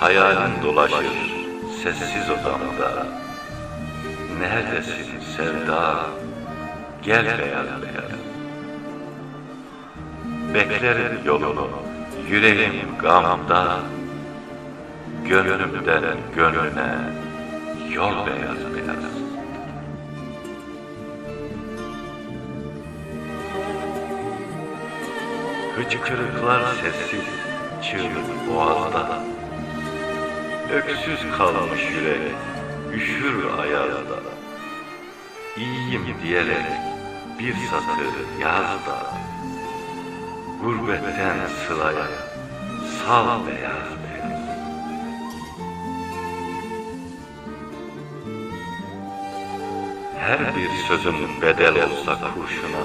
Hayalin dolaşır sessiz odamda. Neredesin sevda? Gel beyaz beyaz. Beklerim yolunu, yüreğim gamda. Gönlümden gönlüne yol beyaz beyaz. Hıçkırıklar sessiz, çığlık boğazda. Öksüz kalmış yürek, üşür ayazda. İyiyim diyerek bir satır yazda. Gurbetten sılaya, sal beyaz. Her bir sözün bedel olsa kurşuna,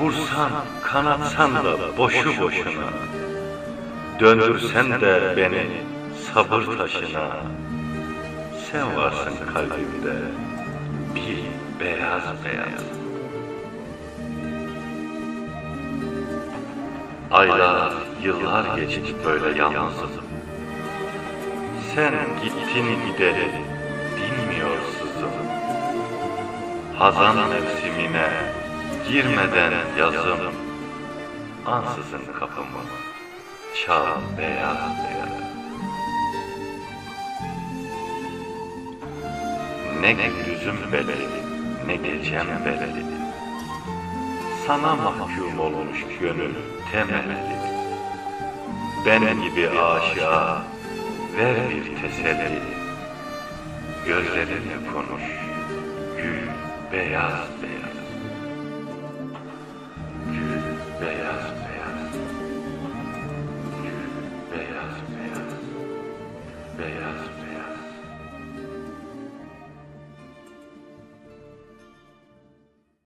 Vursan, kanatsan da boşu boşuna. Döndürsen de beni sabır taşına. Sen varsın kalbimde, bir beyaz beyaz. Aylar, yıllar geçti böyle yalnızım. Sen gittin gideri, dinmiyor sızım. Hazan mevsimine girmeden yazım. Ansızın kapımı çal beyaz beyaz. Ne gündüzüm beledi, ne gecem beledi. Sana mahkum olmuş gönül temelli. Ben gibi aşığa ver bir teselli. Gözlerinle konuş, gül beyaz beyaz. Gül beyaz beyaz. Gül beyaz beyaz. Beyaz beyaz.